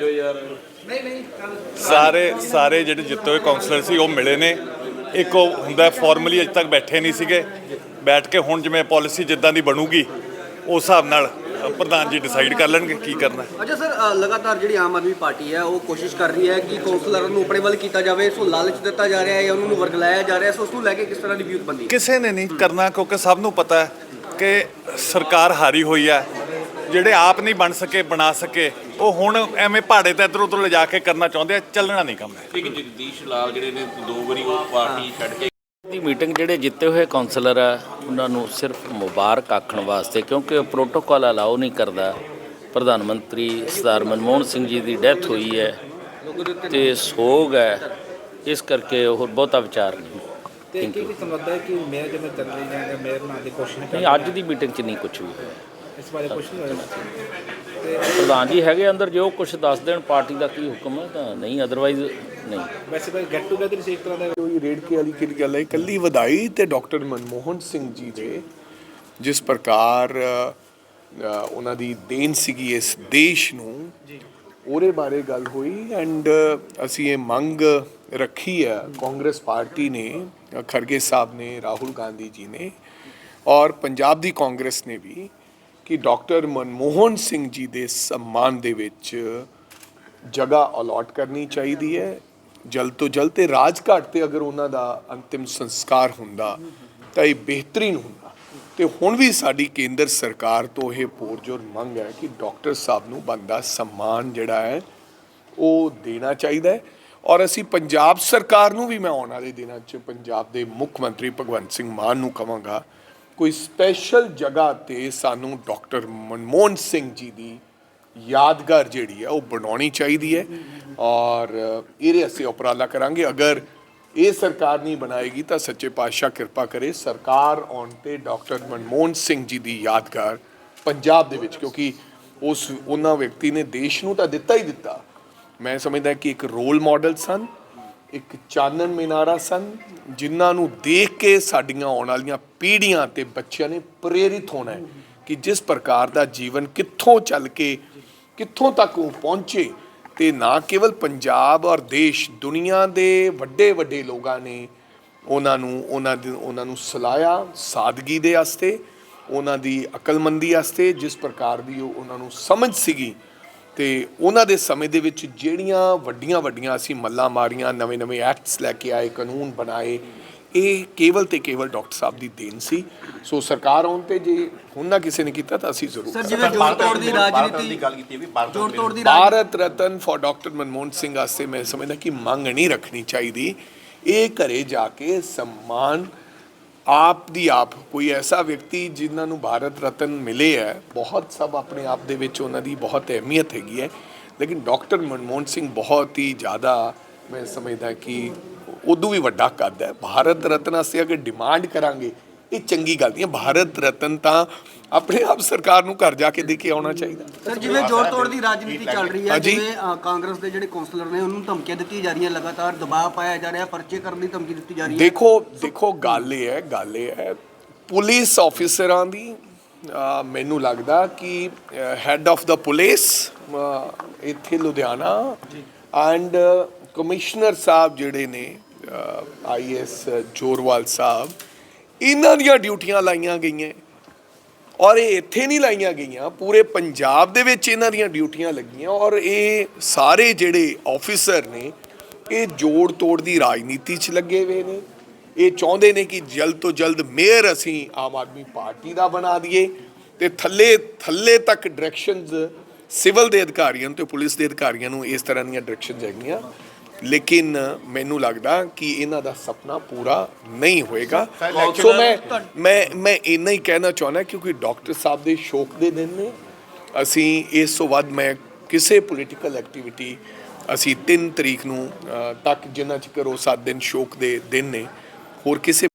ਜੋ ਯਾਰ। ਸਾਰੇ ਸਾਰੇ ਜਿਹੜੇ ਜਿੱਤੇ ਹੋਏ ਕਾਉਂਸਲਰ ਸੀ ਉਹ ਮਿਲੇ ਨੇ। ਇੱਕ ਉਹ ਹੁੰਦਾ ਫਾਰਮਲੀ ਅਜੇ ਤੱਕ ਬੈਠੇ ਨਹੀਂ ਸੀਗੇ। ਬੈਠ ਕੇ ਹੁਣ ਜਿਵੇਂ ਪਾਲਿਸੀ ਜਿੱਦਾਂ ਦੀ ਬਣੂਗੀ ਉਸ ਹਿਸਾਬ ਨਾਲ ਪ੍ਰਧਾਨ ਜੀ ਡਿਸਾਈਡ ਕਰ ਲੈਣਗੇ ਕੀ ਕਰਨਾ। ਅੱਛਾ ਸਰ ਅ, ਲਗਾਤਾਰ ਜਿਹੜੀ ਆਮ ਆਦਮੀ ਪਾਰਟੀ ਹੈ ਉਹ ਕੋਸ਼ਿਸ਼ ਕਰ ਰਹੀ ਹੈ ਕਿ ਕੌਂਸਲਰਾਂ ਨੂੰ ਆਪਣੇ ਵੱਲ ਕੀਤਾ ਜਾਵੇ ਸੋ ਲਾਲਚ ਦਿੱਤਾ ਜਾ ਰਿਹਾ ਹੈ ਜਾਂ ਉਹਨਾਂ ਨੂੰ ਵਰਗਲਾਇਆ ਜਾ ਰਿਹਾ ਹੈ ਸੋ ਉਸ ਨੂੰ ਲੈ ਕੇ ਕਿਸ ਤਰ੍ਹਾਂ ਦੀ ਵਿਊਤਬੰਦੀ ਕਿਸੇ ਨੇ ਨਹੀਂ ਕਰਨਾ ਕਿਉਂਕਿ ਸਭ ਨੂੰ ਪਤਾ ਹੈ ਕਿ ਸਰਕਾਰ ਹਾਰੀ ਹੋਈ ਹੈ। ਜਿਹੜੇ ਆਪ ਨਹੀਂ ਬਣ ਸਕੇ ਬਣਾ ਸਕੇ ਉਹ ਹੁਣ ਐਵੇਂ ਪਹਾੜੇ ਤੇ ਇੱਧਰ ਉੱਧਰ ਲਿਜਾ ਕੇ ਕਰਨਾ ਚਾਹੁੰਦੇ ਆ ਚੱਲਣਾ ਨਹੀਂ ਕੰਮ ਹੈ। ਕਿ ਜਗਦੀਸ਼ ਲਾਲ ਜਿਹੜੇ ਨੇ ਦੋ ਵਾਰੀ ਉਹ ਪਾਰਟੀ ਛੱਡ ਕੇ ਦੀ ਮੀਟਿੰਗ ਜਿਹੜੇ ਜਿੱਤੇ ਹੋਏ ਕਾਉਂਸਲਰ ਆ ਉਹਨਾਂ ਨੂੰ ਸਿਰਫ ਮੁਬਾਰਕ ਆਖਣ ਵਾਸਤੇ ਕਿਉਂਕਿ ਪ੍ਰੋਟੋਕਾਲ ਅਲਾਉ ਨਹੀਂ ਕਰਦਾ। ਪ੍ਰਧਾਨ ਮੰਤਰੀ ਸਰਦਾਰ ਮਨਮੋਹਨ ਸਿੰਘ ਜੀ ਦੀ ਡੈਥ ਹੋਈ ਹੈ ਤੇ ਸੋਗ ਹੈ। ਇਸ ਕਰਕੇ ਉਹ ਬਹੁਤਾ ਵਿਚਾਰ ਨਹੀਂ। ਤੇ ਕੀ ਕੀ ਸਮਝਦਾ ਹੈ ਕਿ ਮੇਅਰ ਜਿਵੇਂ ਚੱਲ ਰਹੀ ਹੈ ਮੇਅਰ ਨਾਲ ਦੀ ਕੋਸ਼ਿਸ਼ ਨਹੀਂ ਅੱਜ ਦੀ ਮੀਟਿੰਗ 'ਚ ਨਹੀਂ ਕੁਝ ਵੀ ਹੋਇਆ। ਇਸ ਬਾਰੇ ਕੁਝ ਨਹੀਂ ਹੋਇਆ ਪ੍ਰਧਾਨ ਜੀ ਹੈਗੇ ਅੰਦਰ ਜੋ ਕੁਝ ਦੱਸ ਦੇਣ ਪਾਰਟੀ ਦਾ ਕੀ ਹੁਕਮ ਹੈ ਤਾਂ ਨਹੀਂ ਅਦਰਵਾਈਜ਼ ਨਹੀਂ। ਵੈਸੇ ਤਾਂ ਗੈਟ ਟੂਗੇਦਰ ਸੀ ਇੱਕ ਤਰ੍ਹਾਂ ਦਾ। ਕੋਈ ਰੇੜਕੇ ਵਾਲੀ ਕਿਹੜੀ ਗੱਲ ਹੈ? ਇਕੱਲੀ ਵਧਾਈ ਤੇ ਡਾਕਟਰ ਮਨਮੋਹਨ ਸਿੰਘ ਜੀ ਦੇ ਜਿਸ ਪ੍ਰਕਾਰ ਉਹਨਾਂ ਦੀ ਦੇਣ ਸੀਗੀ ਇਸ ਦੇਸ਼ ਨੂੰ ਉਹਦੇ ਬਾਰੇ ਗੱਲ ਹੋਈ ਐਂਡ ਅਸੀਂ ਇਹ ਮੰਗ ਰੱਖੀ ਹੈ ਕਾਂਗਰਸ ਪਾਰਟੀ ਨੇ ਖਰਗੇ ਸਾਹਿਬ ਨੇ ਰਾਹੁਲ ਗਾਂਧੀ ਜੀ ਨੇ ਔਰ ਪੰਜਾਬ ਦੀ ਕਾਂਗਰਸ ਨੇ ਵੀ ਕਿ ਡਾਕਟਰ ਮਨਮੋਹਨ ਸਿੰਘ ਜੀ ਦੇ ਸਨਮਾਨ ਦੇ ਵਿੱਚ ਜਗ੍ਹਾ ਅਲਾਟ ਕਰਨੀ ਚਾਹੀਦੀ ਹੈ। ਜਲਦ ਤੋਂ ਜਲਦ ਤੇ ਰਾਜਘਾਟ ਤੇ ਅਗਰ ਉਹਨਾਂ ਦਾ ਅੰਤਿਮ ਸੰਸਕਾਰ ਹੁੰਦਾ, ਤਾਂ ਇਹ ਬਿਹਤਰੀਨ ਹੁੰਦਾ। ਤੇ ਹੁਣ ਵੀ ਸਾਡੀ ਕੇਂਦਰ ਸਰਕਾਰ ਤੋਂ ਇਹ ਪੁਰਜੋਰ ਮੰਗ ਹੈ ਕਿ ਡਾਕਟਰ ਸਾਹਿਬ ਨੂੰ ਬੰਦਾ ਸਨਮਾਨ ਜਿਹੜਾ ਹੈ, ਉਹ ਦੇਣਾ ਚਾਹੀਦਾ ਹੈ। ਔਰ ਅਸੀਂ ਪੰਜਾਬ ਸਰਕਾਰ ਨੂੰ ਵੀ ਮੈਂ ਆਉਣ ਵਾਲੇ ਦਿਨਾਂ 'ਚ ਪੰਜਾਬ ਦੇ ਮੁੱਖ ਮੰਤਰੀ ਭਗਵੰਤ ਸਿੰਘ ਮਾਨ ਨੂੰ ਕਹਾਂਗਾ ਕੋਈ ਸਪੈਸ਼ਲ ਜਗ੍ਹਾ ਤੇ ਸਾਨੂੰ ਡਾਕਟਰ ਮਨਮੋਹਨ ਸਿੰਘ ਜੀ ਦੀ ਯਾਦਗਾਰ ਜਿਹੜੀ ਹੈ ਉਹ ਬਣਾਉਣੀ ਚਾਹੀਦੀ ਹੈ ਔਰ ਇਹਦੇ ਅਸੀਂ ਉਪਰਾਲਾ ਕਰਾਂਗੇ। ਅਗਰ ਇਹ ਸਰਕਾਰ ਨਹੀਂ ਬਣਾਏਗੀ ਤਾਂ ਸੱਚੇ ਪਾਤਸ਼ਾਹ ਕਿਰਪਾ ਕਰੇ ਸਰਕਾਰ ਆਉਣ ਤੇ ਡਾਕਟਰ ਮਨਮੋਹਨ ਸਿੰਘ ਜੀ ਦੀ ਯਾਦਗਾਰ ਪੰਜਾਬ ਦੇ ਵਿੱਚ, ਕਿਉਂਕਿ ਉਸ ਉਹਨਾਂ ਵਿਅਕਤੀ ਨੇ ਦੇਸ਼ ਨੂੰ ਤਾਂ ਦਿੱਤਾ ਹੀ ਦਿੱਤਾ। ਮੈਂ ਸਮਝਦਾ ਕਿ ਇੱਕ ਰੋਲ ਮਾਡਲ ਸਨ ਇੱਕ ਚਾਨਣ ਮਿਨਾਰਾ ਸਨ, ਜਿਨ੍ਹਾਂ ਨੂੰ ਦੇਖ ਕੇ ਸਾਡੀਆਂ ਆਉਣ ਵਾਲੀਆਂ ਪੀੜ੍ਹੀਆਂ ਤੇ ਬੱਚਿਆਂ ਨੇ ਪ੍ਰੇਰਿਤ ਹੋਣਾ ਹੈ ਕਿ ਜਿਸ ਪ੍ਰਕਾਰ ਦਾ ਜੀਵਨ ਕਿੱਥੋਂ ਚੱਲ ਕੇ, ਕਿੱਥੋਂ ਤੱਕ ਉਹ ਪਹੁੰਚੇ ਤੇ ਨਾ ਕੇਵਲ ਪੰਜਾਬ ਔਰ ਦੇਸ਼, ਦੁਨੀਆ ਦੇ ਵੱਡੇ ਵੱਡੇ ਲੋਕਾਂ ਨੇ ਉਹਨਾਂ ਨੂੰ, ਉਹਨਾਂ ਦੇ, ਉਹਨਾਂ ਨੂੰ ਸਲਾਇਆ ਸਾਦਗੀ ਦੇ ਵਾਸਤੇ, ਉਹਨਾਂ ਦੀ ਅਕਲਮੰਦੀ ਵਾਸਤੇ, ਜਿਸ ਪ੍ਰਕਾਰ ਦੀ ਉਹ ਉਹਨਾਂ ਨੂੰ ਸਮਝ ਸੀਗੀ। ਤੇ ਉਹਨਾਂ ਦੇ ਸਮੇਂ ਦੇ ਵਿੱਚ ਜਿਹੜੀਆਂ ਵੱਡੀਆਂ ਵੱਡੀਆਂ ਅਸੀਂ ਮੱਲਾਂ ਮਾਰੀਆਂ ਨਵੇਂ ਨਵੇਂ ਐਕਟਸ ਲੈ ਕੇ ਆਏ ਕਾਨੂੰਨ ਬਣਾਏ ਇਹ ਕੇਵਲ ਤੇ ਕੇਵਲ ਡਾਕਟਰ ਸਾਹਿਬ ਦੀ ਦੇਣ ਸੀ। ਸੋ ਸਰਕਾਰ ਆਉਣ ਤੇ ਜੇ ਹੁਣ ਨਾ ਕਿਸੇ ਨੇ ਕੀਤਾ ਤਾਂ ਅਸੀਂ ਜ਼ਰੂਰ ਸਰ ਜਿਵੇਂ ਜੋੜ ਤੋੜ ਦੀ ਰਾਜਨੀਤੀ ਦੀ ਗੱਲ ਕੀਤੀ ਵੀ ਭਾਰਤ ਜੋੜ ਤੋੜ ਦੀ ਭਾਰਤ ਰਤਨ ਫॉर ਡਾਕਟਰ ਮਨਮੋਹਨ ਸਿੰਘ ਵਾਸਤੇ ਮੈਂ ਸਮਝਦਾ ਕਿ ਮੰਗ ਨਹੀਂ ਰੱਖਣੀ ਚਾਹੀਦੀ। ਇਹ ਘਰੇ ਜਾ ਕੇ ਸਨਮਾਨ ਆਪ ਦੀ ਆਪ, ਕੋਈ ਐਸਾ ਵਿਅਕਤੀ ਜਿਨ੍ਹਾਂ ਨੂੰ ਭਾਰਤ ਰਤਨ ਮਿਲੇ ਹੈ, ਬਹੁਤ ਸਭ ਆਪਣੇ ਆਪ ਦੇ ਵਿੱਚ ਉਹਨਾਂ ਦੀ ਬਹੁਤ ਅਹਿਮੀਅਤ ਹੈਗੀ ਹੈ। ਲੇਕਿਨ ਡਾਕਟਰ ਮਨਮੋਹਨ ਸਿੰਘ ਬਹੁਤ ਹੀ ਜ਼ਿਆਦਾ ਮੈਂ ਸਮਝਦਾ ਕਿ ਉਦੋਂ ਵੀ ਵੱਡਾ ਕੱਦ ਹੈ। ਭਾਰਤ ਰਤਨ ਅਸੀਂ ਅਗਰ ਡਿਮਾਂਡ ਕਰਾਂਗੇ ਇਹ ਚੰਗੀ ਗੱਲ ਨਹੀਂ ਹੈ। ਭਾਰਤ ਰਤਨ ਤਾਂ ਆਪਣੇ ਆਪ ਸਰਕਾਰ ਨੂੰ ਘਰ ਜਾ ਕੇ ਦੇ ਕੇ ਆਉਣਾ ਚਾਹੀਦਾ। ਸਰ ਜਿਵੇਂ ਜੋੜ ਤੋੜ ਦੀ ਰਾਜਨੀਤੀ ਚੱਲ ਰਹੀ ਹੈ। ਜਿਵੇਂ ਅ, ਕਾਂਗਰਸ ਦੇ ਜਿਹੜੇ ਕੌਂਸਲਰ ਨੇ ਉਹਨੂੰ ਧਮਕੀਆਂ ਦਿੱਤੀਆਂ ਜਾ ਰਹੀਆਂ ਲਗਾਤਾਰ ਦਬਾਅ ਪਾਇਆ ਜਾ ਰਿਹਾ ਪਰਚੇ ਕਰਨ ਦੀ ਧਮਕੀ ਦਿੱਤੀ ਜਾ ਰਹੀ ਹੈ। ਦੇਖੋ ਦੇਖੋ ਗੱਲ ਇਹ ਹੈ ਗੱਲ ਇਹ ਹੈ ਪੁਲਿਸ ਆਫੀਸਰਾਂ ਦੀ ਅਹ, ਮੈਨੂੰ ਲੱਗਦਾ ਕਿ ਹੈੱਡ ਆਫ ਦਾ ਪੁਲਿਸ ਇੱਥੇ ਲੁਧਿਆਣਾ ਐਂਡ ਕਮਿਸ਼ਨਰ ਸਾਹਿਬ ਜਿਹੜੇ ਨੇ ਆਈਐਸ ਜੋਰਵਾਲ ਸਾਹਿਬ ਇਹਨਾਂ ਦੀਆਂ ਡਿਊਟੀਆਂ ਲਾਈਆਂ ਗਈਆਂ। ਔਰ ਇਹ ਇੱਥੇ ਨਹੀਂ ਲਾਈਆਂ ਗਈਆਂ, ਪੂਰੇ ਪੰਜਾਬ ਦੇ ਵਿੱਚ ਇਹਨਾਂ ਦੀਆਂ ਡਿਊਟੀਆਂ ਲੱਗੀਆਂ। ਔਰ ਇਹ ਸਾਰੇ ਜਿਹੜੇ ਆਫੀਸਰ ਨੇ, ਇਹ ਜੋੜ ਤੋੜ ਦੀ ਰਾਜਨੀਤੀ 'ਚ ਲੱਗੇ ਹੋਏ ਨੇ। ਇਹ ਚਾਹੁੰਦੇ ਨੇ ਕਿ ਜਲਦ ਤੋਂ ਜਲਦ ਮੇਅਰ ਅਸੀਂ ਆਮ ਆਦਮੀ ਪਾਰਟੀ ਦਾ ਬਣਾ ਦਈਏ ਤੇ ਥੱਲੇ ਥੱਲੇ ਤੱਕ ਡਾਇਰੈਕਸ਼ਨਸ ਸਿਵਲ ਦੇ ਅਧਿਕਾਰੀਆਂ ਨੂੰ ਤੇ ਪੁਲਿਸ ਦੇ ਅਧਿਕਾਰੀਆਂ ਨੂੰ ਇਸ ਤਰ੍ਹਾਂ ਦੀਆਂ ਡਾਇਰੈਕਸ਼ਨਸ ਹੈਗੀਆਂ। ਲੇਕਿਨ ਮੈਨੂੰ ਲੱਗਦਾ ਕਿ ਇਹਨਾਂ ਦਾ ਸੁਪਨਾ ਪੂਰਾ ਨਹੀਂ ਹੋਏਗਾ। ਸੋ ਮੈਂ ਮੈਂ ਮੈਂ ਇੰਨਾ ਹੀ ਕਹਿਣਾ ਚਾਹੁੰਦਾ ਕਿਉਂਕਿ ਡਾਕਟਰ ਸਾਹਿਬ ਦੇ ਸ਼ੌਕ ਦੇ ਦਿਨ ਨੇ। ਅਸੀਂ ਇਸ ਤੋਂ ਵੱਧ ਮੈਂ ਕਿਸੇ ਪੋਲੀਟੀਕਲ ਐਕਟੀਵਿਟੀ ਅਸੀਂ 3 ਤਰੀਕ ਨੂੰ ਤੱਕ ਜਿੰਨਾ ਚਿਰ ਉਹ 7 ਦਿਨ ਸ਼ੋਕ ਦੇ ਦਿਨ ਨੇ, ਹੋਰ ਕਿਸੇ